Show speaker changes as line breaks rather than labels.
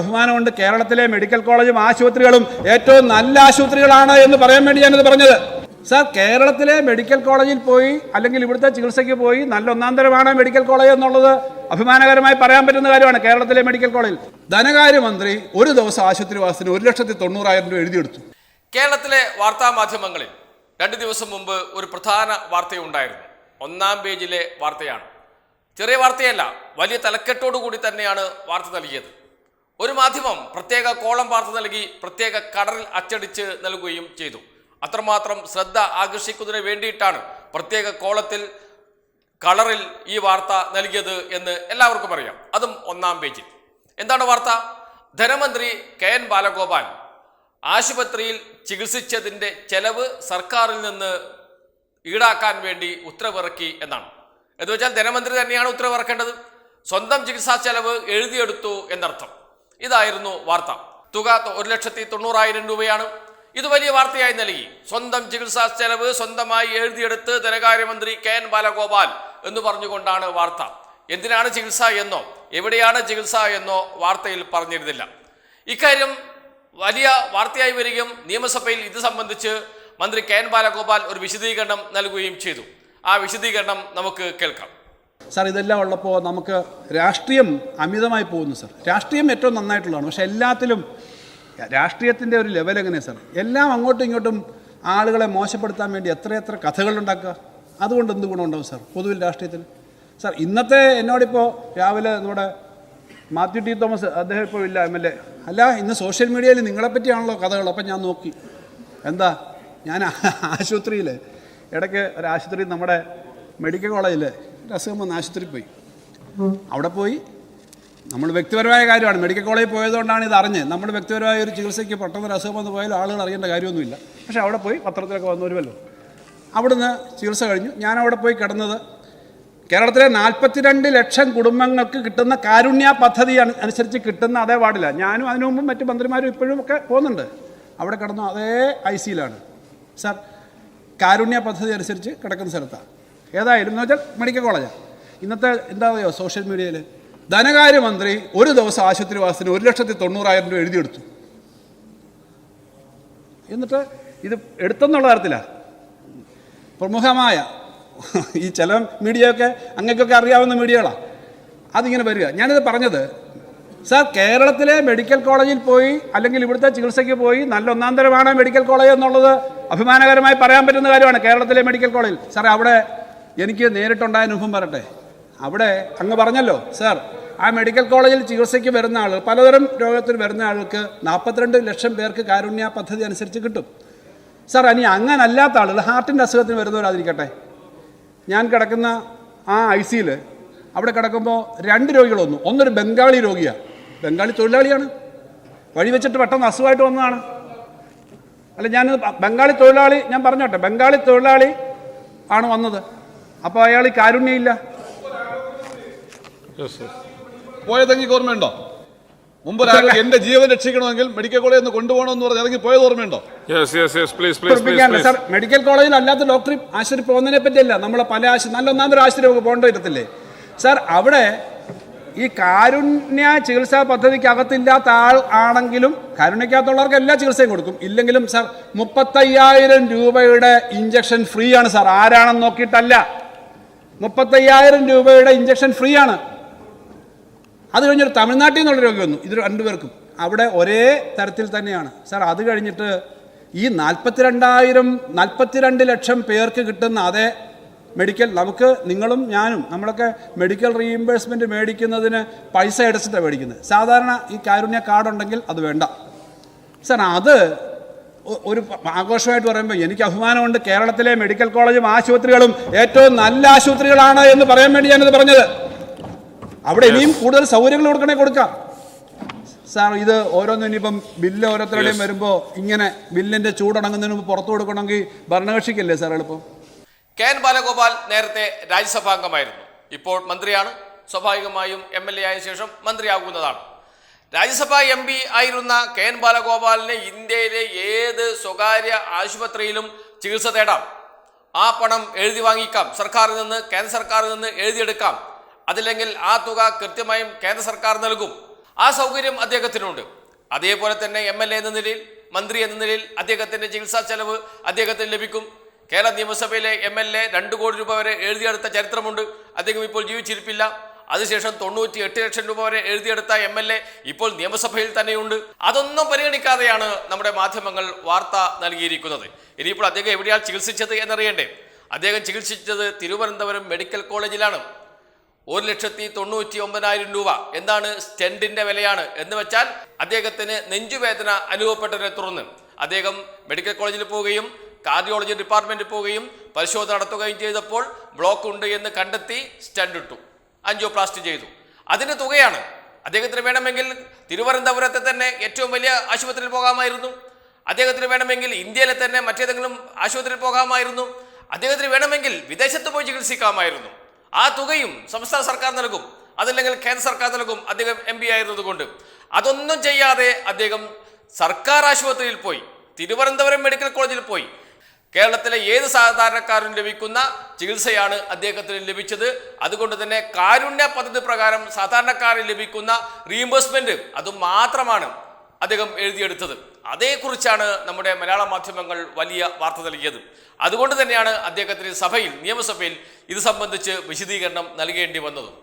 അഭിമാനമുണ്ട്. കേരളത്തിലെ മെഡിക്കൽ കോളേജും ആശുപത്രികളും ഏറ്റവും നല്ല ആശുപത്രികളാണ് എന്ന് പറയാൻ വേണ്ടി ഞാനത് പറഞ്ഞത്. സാർ കേരളത്തിലെ മെഡിക്കൽ കോളേജിൽ പോയി അല്ലെങ്കിൽ ഇവിടുത്തെ ചികിത്സയ്ക്ക് പോയി നല്ല ഒന്നാം തരമാണ് മെഡിക്കൽ കോളേജ് എന്നുള്ളത് അഭിമാനകരമായി പറയാൻ പറ്റുന്ന കാര്യമാണ് കേരളത്തിലെ മെഡിക്കൽ കോളേജിൽ. ധനകാര്യമന്ത്രി ഒരു ദിവസം ആശുപത്രി വാസത്തിന് ഒരു ലക്ഷത്തി തൊണ്ണൂറായിരം രൂപ എഴുതിയെടുത്തു.
കേരളത്തിലെ വാർത്താ മാധ്യമങ്ങളിൽ രണ്ട് ദിവസം മുമ്പ് ഒരു പ്രധാന വാർത്തയുണ്ടായിരുന്നു. ഒന്നാം പേജിലെ വാർത്തയാണ്. ചെറിയ വാർത്തയല്ല വലിയ തലക്കെട്ടോടു കൂടി തന്നെയാണ് വാർത്ത നൽകിയത്. ഒരു മാധ്യമം പ്രത്യേക കോളം വാർത്ത നൽകി പ്രത്യേക കടറിൽ അച്ചടിച്ച് നൽകുകയും ചെയ്തു. അത്രമാത്രം ശ്രദ്ധ ആകർഷിക്കുന്നതിന് വേണ്ടിയിട്ടാണ് പ്രത്യേക കോളത്തിൽ കളറിൽ ഈ വാർത്ത നൽകിയത് എന്ന് എല്ലാവർക്കും അറിയാം. അതും ഒന്നാം പേജിൽ. എന്താണ് വാർത്ത? ധനമന്ത്രി കെ എൻ ബാലഗോപാൽ ആശുപത്രിയിൽ ചികിത്സിച്ചതിന്റെ ചെലവ് സർക്കാരിൽ നിന്ന് ഈടാക്കാൻ വേണ്ടി ഉത്തരവിറക്കി എന്നാണ്. എന്ന് വെച്ചാൽ ധനമന്ത്രി തന്നെയാണ് ഉത്തരവിറക്കേണ്ടത്. സ്വന്തം ചികിത്സാ ചെലവ് എഴുതിയെടുത്തു എന്നർത്ഥം. ഇതായിരുന്നു വാർത്ത. തുക ഒരു ലക്ഷത്തി തൊണ്ണൂറായിരം രൂപയാണ്. ഇത് വലിയ വാർത്തയായി നൽകി. സ്വന്തം ചികിത്സാ ചെലവ് സ്വന്തമായി എഴുതിയെടുത്ത് ധനകാര്യമന്ത്രി കെ എൻ ബാലഗോപാൽ എന്ന് പറഞ്ഞുകൊണ്ടാണ് വാർത്ത. എന്തിനാണ് ചികിത്സ എന്നോ എവിടെയാണ് ചികിത്സ എന്നോ വാർത്തയിൽ പറഞ്ഞിരുന്നില്ല. ഇക്കാര്യം വലിയ വാർത്തയായി വരികയും നിയമസഭയിൽ ഇത് സംബന്ധിച്ച് മന്ത്രി കെ എൻ ബാലഗോപാൽ ഒരു വിശദീകരണം നൽകുകയും ചെയ്തു. ആ വിശദീകരണം നമുക്ക് കേൾക്കാം.
സാർ ഇതെല്ലാം ഉള്ളപ്പോൾ നമുക്ക് രാഷ്ട്രീയം അമിതമായി പോകുന്നു സാർ. രാഷ്ട്രീയം ഏറ്റവും നന്നായിട്ടുള്ളതാണ്. പക്ഷെ എല്ലാത്തിലും രാഷ്ട്രീയത്തിന്റെ ഒരു ലെവൽ എങ്ങനെയാണ് സാർ? എല്ലാം അങ്ങോട്ടും ഇങ്ങോട്ടും ആളുകളെ മോശപ്പെടുത്താൻ വേണ്ടി എത്രയെത്ര കഥകളുണ്ടാക്കുക അതുകൊണ്ട് എന്ത് ഗുണമുണ്ടാവും സാർ പൊതുവിൽ രാഷ്ട്രീയത്തിൽ? സാർ ഇന്നത്തെ എന്നോടിപ്പോൾ രാവിലെ നമ്മുടെ മാത്യു ടി തോമസ് അദ്ദേഹം ഇപ്പോൾ ഇല്ല എം എൽ എ. അല്ല ഇന്ന് സോഷ്യൽ മീഡിയയിൽ നിങ്ങളെപ്പറ്റിയാണല്ലോ കഥകൾ അപ്പം ഞാൻ നോക്കി. എന്താ? ഞാൻ ആശുപത്രിയിൽ ഇടയ്ക്ക് ഒരു ആശുപത്രി നമ്മുടെ മെഡിക്കൽ കോളേജിൽ അസുഖം വന്ന് ആശുപത്രിയിൽ പോയി. അവിടെ പോയി. നമ്മൾ വ്യക്തിപരമായ കാര്യമാണ്. മെഡിക്കൽ കോളേജിൽ പോയതുകൊണ്ടാണ് ഇത് അറിഞ്ഞത്. നമ്മൾ വ്യക്തിപരമായ ഒരു ചികിത്സയ്ക്ക് പെട്ടെന്ന് ഒരു അസുഖം വന്ന് പോയാൽ ആളുകൾ അറിയേണ്ട കാര്യമൊന്നുമില്ല. പക്ഷേ അവിടെ പോയി പത്രത്തിലൊക്കെ വന്നു വരുമല്ലോ അവിടുന്ന് ചികിത്സ കഴിഞ്ഞു. ഞാൻ അവിടെ പോയി കിടന്നത് കേരളത്തിലെ നാൽപ്പത്തിരണ്ട് ലക്ഷം കുടുംബങ്ങൾക്ക് കിട്ടുന്ന കാരുണ്യ പദ്ധതി അനുസരിച്ച് കിട്ടുന്ന അതേ വാർഡില്ല ഞാനും അതിനു മുമ്പും മറ്റു മന്ത്രിമാരും ഇപ്പോഴും ഒക്കെ പോകുന്നുണ്ട്. അവിടെ കിടന്നു അതേ ഐ സിയിലാണ്. സാർ കാരുണ്യ പദ്ധതി അനുസരിച്ച് കിടക്കുന്ന സ്ഥലത്താണ് ഏതായാലും എന്ന് വെച്ചാൽ മെഡിക്കൽ കോളേജാണ് ഇന്നത്തെ എന്താ പറയുക സോഷ്യൽ മീഡിയയിൽ ധനകാര്യമന്ത്രി ഒരു ദിവസം ആശുപത്രി വാസത്തിന് ഒരു ലക്ഷത്തി തൊണ്ണൂറായിരം രൂപ എഴുതിയെടുത്തു. എന്നിട്ട് ഇത് എടുത്തെന്നുള്ള തരത്തില. പ്രമുഖമായ ഈ ചില മീഡിയയൊക്കെ അങ്ങക്കൊക്കെ അറിയാവുന്ന മീഡിയകളാണ് അതിങ്ങനെ വരിക. ഞാനിത് പറഞ്ഞത് സാർ കേരളത്തിലെ മെഡിക്കൽ കോളേജിൽ പോയി അല്ലെങ്കിൽ ഇവിടുത്തെ ചികിത്സയ്ക്ക് പോയി നല്ല ഒന്നാം തരമാണ് മെഡിക്കൽ കോളേജ് എന്നുള്ളത് അഭിമാനകരമായി പറയാൻ പറ്റുന്ന കാര്യമാണ് കേരളത്തിലെ മെഡിക്കൽ കോളേജിൽ. സാറേ അവിടെ എനിക്ക് നേരിട്ടുണ്ടായ അനുഭവം പറട്ടെ അവിടെ അങ്ങ് പറഞ്ഞല്ലോ സാർ ആ മെഡിക്കൽ കോളേജിൽ ചികിത്സയ്ക്ക് വരുന്ന ആൾ പലതരം രോഗത്തിന് വരുന്ന ആൾക്ക് നാൽപ്പത്തിരണ്ട് ലക്ഷം പേർക്ക് കാരുണ്യ പദ്ധതി അനുസരിച്ച് കിട്ടും. സാർ ഇനി അങ്ങനല്ലാത്ത ആളുകൾ ഹാർട്ടിന്റെ അസുഖത്തിന് വരുന്നവരാതിരിക്കട്ടെ. ഞാൻ കിടക്കുന്ന ആ ഐ സിയിൽ അവിടെ കിടക്കുമ്പോൾ രണ്ട് രോഗികളൊന്നും ഒന്നൊരു ബംഗാളി രോഗിയാണ് ബംഗാളി തൊഴിലാളിയാണ്. വഴി വെച്ചിട്ട് പെട്ടെന്ന് അസുഖമായിട്ട് വന്നതാണ്. അല്ല ഞാൻ ബംഗാളി തൊഴിലാളി ഞാൻ പറഞ്ഞോട്ടെ ബംഗാളി തൊഴിലാളി ആണ് വന്നത്. അപ്പോൾ അയാൾ ഈ കാരുണ്യമില്ല
പോയതെങ്കിൽ ഓർമ്മയുണ്ടോ? മുമ്പ് എന്റെ ജീവൻ രക്ഷിക്കണമെങ്കിൽ മെഡിക്കൽ കോളേജിൽ നിന്ന് കൊണ്ടുപോകണമെന്ന് പറഞ്ഞ് ഇറങ്ങി പോയത് ഓർമ്മയുണ്ടോ?
മെഡിക്കൽ കോളേജിൽ അല്ലാത്ത ഡോക്ടർ ആശുപത്രി പോകുന്നതിനെ പറ്റിയല്ല. നമ്മളെ പല ആശുപത്രി നല്ല ഒന്നാമതൊരു ആശുപത്രി നമുക്ക് പോകേണ്ട വരത്തില്ലേ? സാർ അവിടെ ഈ കാരുണ്യ ചികിത്സാ പദ്ധതിക്ക് അകത്തില്ലാത്ത ആൾ ആണെങ്കിലും കാരുണ്യക്കകത്തുള്ളവർക്ക് എല്ലാ ചികിത്സയും കൊടുക്കും. ഇല്ലെങ്കിലും സാർ മുപ്പത്തയ്യായിരം രൂപയുടെ ഇഞ്ചക്ഷൻ ഫ്രീ ആണ് സാർ ആരാണെന്ന് നോക്കിയിട്ടല്ല. മുപ്പത്തയ്യായിരം രൂപയുടെ ഇഞ്ചക്ഷൻ ഫ്രീ ആണ്. അത് കഴിഞ്ഞൊരു തമിഴ്നാട്ടിൽ നിന്നുള്ള രോഗി വന്നു. ഇത് രണ്ടുപേർക്കും. അവിടെ ഒരേ തരത്തിൽ തന്നെയാണ്. സാർ അത് കഴിഞ്ഞിട്ട് ഈ നാൽപ്പത്തിരണ്ടായിരം നാൽപ്പത്തിരണ്ട് ലക്ഷം പേർക്ക് കിട്ടുന്ന അതേ മെഡിക്കൽ നമുക്ക് നിങ്ങളും ഞാനും നമ്മളൊക്കെ മെഡിക്കൽ റീഇംബേഴ്സ്മെന്റ് മേടിക്കുന്നതിന് പൈസ അടച്ചിട്ടാണ് മേടിക്കുന്നത്. സാധാരണ ഈ കാരുണ്യ കാർഡ് ഉണ്ടെങ്കിൽ അത് വേണ്ട. സാർ അത് ഒരു ആഘോഷമായിട്ട് പറയുമ്പോൾ എനിക്ക് അഭിമാനമുണ്ട്. കേരളത്തിലെ മെഡിക്കൽ കോളേജും ആശുപത്രികളും ഏറ്റവും നല്ല ആശുപത്രികളാണ് എന്ന് പറയാൻ വേണ്ടി ഞാനത് പറഞ്ഞത്. അവിടെ ഇനിയും കൂടുതൽ സൗകര്യങ്ങൾ കൊടുക്കണേ കൊടുക്കാം. സാർ ഇത് ഓരോന്നും ഇനിയിപ്പം ബില്ല് ഓരോരുത്തരുടെയും വരുമ്പോൾ ഇങ്ങനെ ബില്ലിന്റെ ചൂടടങ്ങുന്നതിന് മുമ്പ് പുറത്തു കൊടുക്കണമെങ്കിൽ ഭരണകക്ഷിക്കല്ലേ സാർ എളുപ്പം?
കെ എൻ ബാലഗോപാൽ നേരത്തെ രാജ്യസഭാംഗമായിരുന്നു. ഇപ്പോൾ മന്ത്രിയാണ്. സ്വാഭാവികമായും എം എൽ എ ആയ ശേഷം മന്ത്രിയാകുന്നതാണ്. രാജ്യസഭാ എം പി ആയിരുന്ന കെ എൻ ബാലഗോപാലിന് ഇന്ത്യയിലെ ഏത് സ്വകാര്യ ആശുപത്രിയിലും ചികിത്സ തേടാം. ആ പണം എഴുതി വാങ്ങിക്കാം. സർക്കാരിൽ നിന്ന് കേന്ദ്ര സർക്കാരിൽ നിന്ന് എഴുതിയെടുക്കാം. അതില്ലെങ്കിൽ ആ തുക കൃത്യമായും കേന്ദ്ര സർക്കാർ നൽകും. ആ സൗകര്യം അദ്ദേഹത്തിനുണ്ട്. അതേപോലെ തന്നെ എം എൽ എ എന്ന നിലയിൽ മന്ത്രി എന്ന നിലയിൽ അദ്ദേഹത്തിന്റെ ചികിത്സാ ചെലവ് അദ്ദേഹത്തിന് ലഭിക്കും. കേരള നിയമസഭയിലെ എം എൽ എ രണ്ട് കോടി രൂപ വരെ എഴുതിയെടുത്ത ചരിത്രമുണ്ട്. അദ്ദേഹം ഇപ്പോൾ ജീവിച്ചിരിപ്പില്ല. അതിനുശേഷം തൊണ്ണൂറ്റി എട്ട് ലക്ഷം രൂപ വരെ എഴുതിയെടുത്ത എം എൽ എ ഇപ്പോൾ നിയമസഭയിൽ തന്നെയുണ്ട്. അതൊന്നും പരിഗണിക്കാതെയാണ് നമ്മുടെ മാധ്യമങ്ങൾ വാർത്ത നൽകിയിരിക്കുന്നത്. ഇനിയിപ്പോൾ അദ്ദേഹം എവിടെയാണ് ചികിത്സിച്ചത് എന്നറിയണ്ടേ? അദ്ദേഹം ചികിത്സിച്ചത് തിരുവനന്തപുരം മെഡിക്കൽ കോളേജിലാണ്. ഒരു ലക്ഷത്തി തൊണ്ണൂറ്റി ഒമ്പതിനായിരം രൂപ. എന്താണ് സ്റ്റെൻഡിന്റെ വിലയാണ് എന്ന് വെച്ചാൽ അദ്ദേഹത്തിന് നെഞ്ചുവേദന അനുഭവപ്പെട്ടതിനെ തുടർന്ന് അദ്ദേഹം മെഡിക്കൽ കോളേജിൽ പോവുകയും കാർഡിയോളജി ഡിപ്പാർട്ട്മെന്റിൽ പോവുകയും പരിശോധന നടത്തുകയും ചെയ്തപ്പോൾ ബ്ലോക്ക് ഉണ്ട് എന്ന് കണ്ടെത്തി സ്റ്റെൻഡ് ഇട്ടു ആൻജിയോപ്ലാസ്റ്റി ചെയ്തു. അതിന് തുകയാണ്. അദ്ദേഹത്തിന് വേണമെങ്കിൽ തിരുവനന്തപുരത്തെ തന്നെ ഏറ്റവും വലിയ ആശുപത്രിയിൽ പോകാമായിരുന്നു. അദ്ദേഹത്തിന് വേണമെങ്കിൽ ഇന്ത്യയിലെ തന്നെ മറ്റേതെങ്കിലും ആശുപത്രിയിൽ പോകാമായിരുന്നു. അദ്ദേഹത്തിന് വേണമെങ്കിൽ വിദേശത്ത് പോയി ചികിത്സിക്കാമായിരുന്നു. ആ തുകയും സംസ്ഥാന സർക്കാർ നൽകും. അതല്ലെങ്കിൽ കേന്ദ്ര സർക്കാർ നൽകും. അദ്ദേഹം എം പി ആയിരുന്നതുകൊണ്ട്. അതൊന്നും ചെയ്യാതെ അദ്ദേഹം സർക്കാർ ആശുപത്രിയിൽ പോയി. തിരുവനന്തപുരം മെഡിക്കൽ കോളേജിൽ പോയി. കേരളത്തിലെ ഏത് സാധാരണക്കാരനും ലഭിക്കുന്ന ചികിത്സയാണ് അദ്ദേഹത്തിന് ലഭിച്ചത്. അതുകൊണ്ട് തന്നെ കാരുണ്യ പദ്ധതി പ്രകാരം സാധാരണക്കാരന് ലഭിക്കുന്ന റീഇംബേഴ്സ്മെന്റ് അത് മാത്രമാണ് അദ്ദേഹം എഴുതിയെടുത്തത്. അതേക്കുറിച്ചാണ് നമ്മുടെ മലയാള മാധ്യമങ്ങൾ വലിയ വാർത്ത നൽകിയത്. അതുകൊണ്ട് തന്നെയാണ് അദ്ദേഹത്തിന് സഭയിൽ നിയമസഭയിൽ ഇത് സംബന്ധിച്ച് വിശദീകരണം നൽകേണ്ടി വന്നതും.